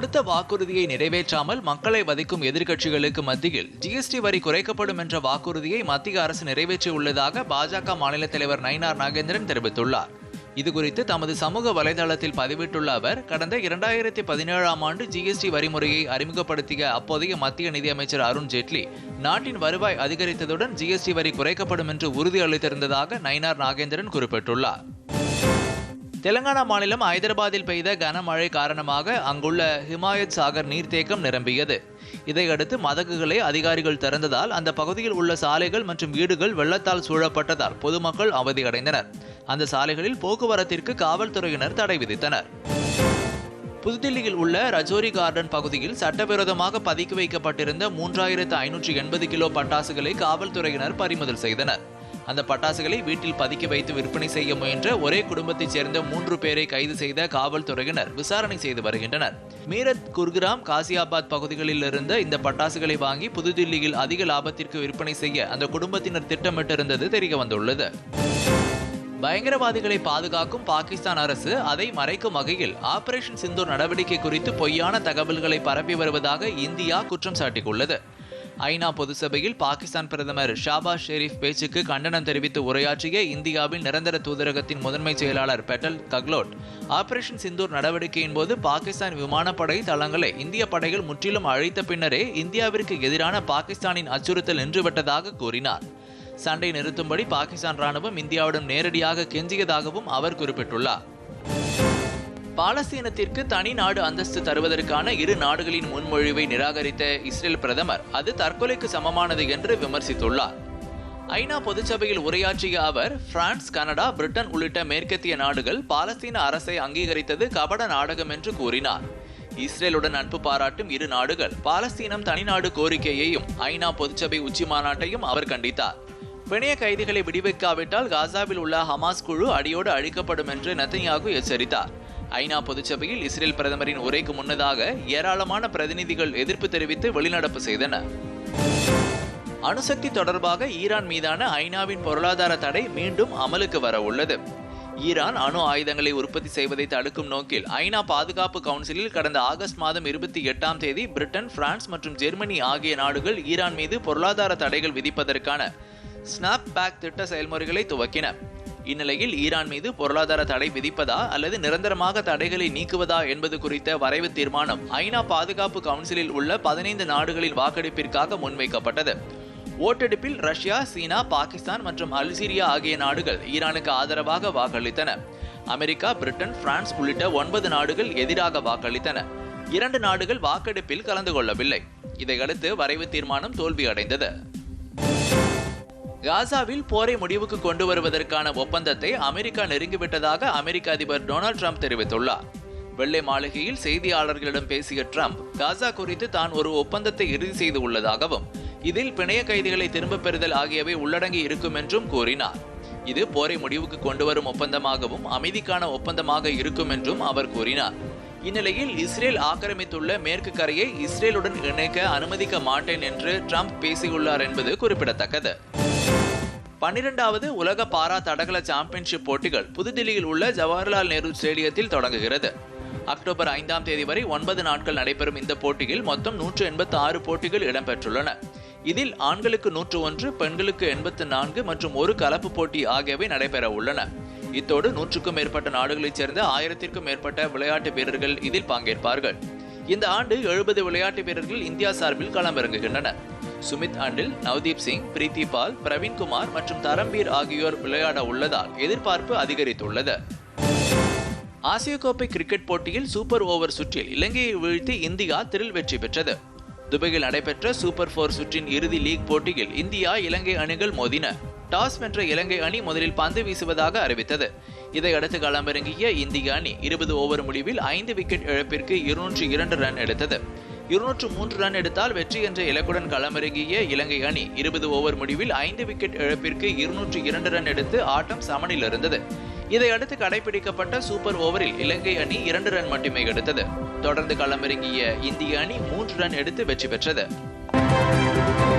கொடுத்த வாக்குறுதியை நிறைவேற்றாமல் மக்களை வதைக்கும் எதிர்க்கட்சிகளுக்கு மத்தியில் ஜிஎஸ்டி வரி குறைக்கப்படும் என்ற வாக்குறுதியை மத்திய அரசு நிறைவேற்றியுள்ளதாக பாஜக மாநில தலைவர் நயினார் நாகேந்திரன் தெரிவித்துள்ளார். இதுகுறித்து தமது சமூக வலைதளத்தில் பதிவிட்டுள்ள அவர் கடந்த இரண்டாயிரத்தி பதினேழாம் ஆண்டு ஜிஎஸ்டி வரிமுறையை அறிமுகப்படுத்திய அப்போதைய மத்திய நிதியமைச்சர் அருண் ஜேட்லி நாட்டின் வருவாய் அதிகரித்ததுடன் ஜிஎஸ்டி வரி குறைக்கப்படும் என்று உறுதியளித்திருந்ததாக நயினார் நாகேந்திரன் குறிப்பிட்டுள்ளார். தெலங்கானா மாநிலம் ஐதராபாத்தில் பெய்த கனமழை காரணமாக அங்குள்ள ஹிமாயத் சாகர் நீர்த்தேக்கம் நிரம்பியது. இதையடுத்து மதகுகளை அதிகாரிகள் திறந்ததால் அந்த பகுதியில் உள்ள சாலைகள் மற்றும் வீடுகள் வெள்ளத்தால் சூழப்பட்டதால் பொதுமக்கள் அவதியடைந்தனர். அந்த சாலைகளில் போக்குவரத்திற்கு காவல்துறையினர் தடை விதித்தனர். புதுதில்லியில் உள்ள ரஜோரி கார்டன் பகுதியில் சட்டவிரோதமாக பதுக்கி வைக்கப்பட்டிருந்த மூன்றாயிரத்து ஐநூற்றி எண்பது கிலோ பட்டாசுகளை காவல்துறையினர் பறிமுதல் செய்தனர். அந்த பட்டாசுகளை வீட்டில் பதுக்கி வைத்து விற்பனை செய்ய முயன்ற ஒரே குடும்பத்தைச் சேர்ந்த மூன்று பேரை கைது செய்த காவல்துறையினர் விசாரணை செய்து வருகின்றனர். மீரத் குர்கிராம் காசியாபாத் பகுதிகளில் இருந்த இந்த பட்டாசுகளை வாங்கி புதுதில்லியில் அதிக லாபத்திற்கு விற்பனை செய்ய அந்த குடும்பத்தினர் திட்டமிட்டிருந்தது தெரிய வந்துள்ளது. பயங்கரவாதிகளை பாதுகாக்கும் பாகிஸ்தான் அரசு அதை மறைக்கும் வகையில் ஆபரேஷன் சிந்தூர் நடவடிக்கை குறித்து பொய்யான தகவல்களை பரப்பி வருவதாக இந்தியா குற்றம் சாட்டியுள்ளது ஐநா பொதுசபையில் பாகிஸ்தான் பிரதமர் ஷாபாஸ் ஷெரீப் பேச்சுக்கு கண்டனம் தெரிவித்து உரையாற்றிய இந்தியாவின் நிரந்தர தூதரகத்தின் முதன்மை செயலாளர் பெட்டல் கக்லோட் ஆபரேஷன் சிந்தூர் நடவடிக்கையின் போது பாகிஸ்தான் விமானப்படை தளங்களை இந்திய படைகள் முற்றிலும் அழித்த பின்னரே இந்தியாவிற்கு எதிரான பாகிஸ்தானின் அச்சுறுத்தல் நின்றுவிட்டதாக கூறினார். சண்டை நிறுத்தும்படி பாகிஸ்தான் ராணுவம் இந்தியாவிடம் நேரடியாக கெஞ்சியதாகவும் அவர் குறிப்பிட்டுள்ளார். பாலஸ்தீனத்திற்கு தனி நாடு அந்தஸ்து தருவதற்கான இரு நாடுகளின் முன்மொழிவை நிராகரித்த இஸ்ரேல் பிரதமர் அது தற்கொலைக்கு சமமானது என்று விமர்சித்துள்ளார். ஐநா பொதுச்சபையில் உரையாற்றிய அவர் பிரான்ஸ் கனடா பிரிட்டன் உள்ளிட்ட மேற்கத்திய நாடுகள் பாலஸ்தீன அரசை அங்கீகரித்தது கபட நாடகம் என்று கூறினார். இஸ்ரேலுடன் நட்பு பாராட்டும் இரு நாடுகள் பாலஸ்தீனம் தனிநாடு கோரிக்கையையும் ஐநா பொதுச்சபை உச்சி மாநாட்டையும் அவர் கண்டித்தார். பிணைய கைதிகளை விடுவிக்காவிட்டால் காசாவில் உள்ள ஹமாஸ் குழு அடியோடு அழிக்கப்படும் என்று நத்தன்யாகு எச்சரித்தார். ஐநா பொதுச்சபையில் இஸ்ரேல் பிரதமரின் உரைக்கு முன்னதாக ஏராளமான பிரதிநிதிகள் எதிர்ப்பு தெரிவித்து வெளிநடப்பு செய்தனர் அணுசக்தி தொடர்பாக ஈரான் மீதான ஐநாவின் பொருளாதார தடை மீண்டும் அமலுக்கு வர உள்ளது. ஈரான் அணு ஆயுதங்களை உற்பத்தி செய்வதை தடுக்கும் நோக்கில் ஐநா பாதுகாப்பு கவுன்சிலில் கடந்த ஆகஸ்ட் மாதம் இருபத்தி எட்டாம் தேதி பிரிட்டன் பிரான்ஸ் மற்றும் ஜெர்மனி ஆகிய நாடுகள் ஈரான் மீது பொருளாதார தடைகள் விதிப்பதற்கான ஸ்னாப் பேக் திட்ட செயல்முறைகளை துவக்கின. இந்நிலையில் ஈரான் மீது பொருளாதார தடை விதிப்பதா அல்லது நிரந்தரமாக தடைகளை நீக்குவதா என்பது குறித்த வரைவு தீர்மானம் ஐநா பாதுகாப்பு கவுன்சிலில் உள்ள பதினைந்து நாடுகளின் வாக்கெடுப்பிற்காக முன்வைக்கப்பட்டது. ஓட்டெடுப்பில் ரஷ்யா சீனா பாகிஸ்தான் மற்றும் அல்ஜீரியா ஆகிய நாடுகள் ஈரானுக்கு ஆதரவாக வாக்களித்தன. அமெரிக்கா பிரிட்டன் பிரான்ஸ் உள்ளிட்ட ஒன்பது நாடுகள் எதிராக வாக்களித்தன. இரண்டு நாடுகள் வாக்கெடுப்பில் கலந்து கொள்ளவில்லை. இதையடுத்து வரைவு தீர்மானம் தோல்வியடைந்தது. காசாவில் போரை முடிவுக்கு கொண்டு வருவதற்கான ஒப்பந்தத்தை அமெரிக்கா நெருங்கிவிட்டதாக அமெரிக்க அதிபர் டொனால்ட் ட்ரம்ப் தெரிவித்துள்ளார். வெள்ளை மாளிகையில் செய்தியாளர்களிடம் பேசிய ட்ரம்ப் காசா குறித்து தான் ஒரு ஒப்பந்தத்தை இறுதி செய்து உள்ளதாகவும் இதில் பிணைய கைதிகளை திரும்பப் பெறுதல் ஆகியவை உள்ளடங்கி இருக்கும் என்றும் கூறினார். இது போரை முடிவுக்கு கொண்டு வரும் ஒப்பந்தமாகவும் அமைதிக்கான ஒப்பந்தமாக இருக்கும் என்றும் அவர் கூறினார். இந்நிலையில் இஸ்ரேல் ஆக்கிரமித்துள்ள மேற்கு கரையை இஸ்ரேலுடன் இணைக்க அனுமதிக்க மாட்டேன் என்று ட்ரம்ப் பேசியுள்ளார் என்பது குறிப்பிடத்தக்கது. பன்னிரெண்டாவது உலக பாரா தடகள சாம்பியன்ஷிப் போட்டிகள் புதுதில்லியில் உள்ள ஜவஹர்லால் நேரு ஸ்டேடியத்தில் தொடங்குகிறது. அக்டோபர் ஐந்தாம் தேதி வரை ஒன்பது நாட்கள் நடைபெறும் இந்த போட்டியில் மொத்தம் நூற்று எண்பத்தி ஆறு போட்டிகள் இடம்பெற்றுள்ளன. இதில் ஆண்களுக்கு நூற்று ஒன்று பெண்களுக்கு எண்பத்து நான்கு மற்றும் ஒரு கலப்பு போட்டி ஆகியவை நடைபெற உள்ளன. இத்தோடு நூற்றுக்கும் மேற்பட்ட நாடுகளைச் சேர்ந்த ஆயிரத்திற்கும் மேற்பட்ட விளையாட்டு வீரர்கள் இதில் பங்கேற்பார்கள். இந்த ஆண்டு எழுபது விளையாட்டு வீரர்கள் இந்தியா சார்பில் களமிறங்குகின்றனர். சுமித் அண்டில் நவ்தீப் சிங் பிரீத்தி பால் பிரவீன்குமார் மற்றும் தரம்பீர் ஆகியோர் விளையாட உள்ளதால் எதிர்பார்ப்பு அதிகரித்துள்ளது. ஆசிய கோப்பை கிரிக்கெட் போட்டியில் சூப்பர் ஓவர் சுற்றில் இலங்கையை வீழ்த்தி இந்தியா திரில் வெற்றி பெற்றது. துபாயில் நடைபெற்ற சூப்பர் போர் சுற்றின் இறுதி லீக் போட்டியில் இந்தியா இலங்கை அணிகள் மோதின. டாஸ் வென்ற இலங்கை அணி முதலில் பந்து வீசுவதாக அறிவித்தது. இதையடுத்து களமிறங்கிய இந்திய அணி இருபது ஓவர் முடிவில் ஐந்து விக்கெட் இழப்பிற்கு இருநூற்று இரண்டு ரன் எடுத்தது. இருநூற்று மூன்று ரன் எடுத்தால் வெற்றி என்ற இலக்குடன் களமிறங்கிய இலங்கை அணி இருபது ஓவர் முடிவில் ஐந்து விக்கெட் இழப்பிற்கு இருநூற்று இரண்டு ரன் எடுத்து ஆட்டம் சமனில் இருந்தது. இதையடுத்து கடைபிடிக்கப்பட்ட சூப்பர் ஓவரில் இலங்கை அணி இரண்டு ரன் மட்டுமே எடுத்தது. தொடர்ந்து களமிறங்கிய இந்திய அணி மூன்று ரன் எடுத்து வெற்றி பெற்றது.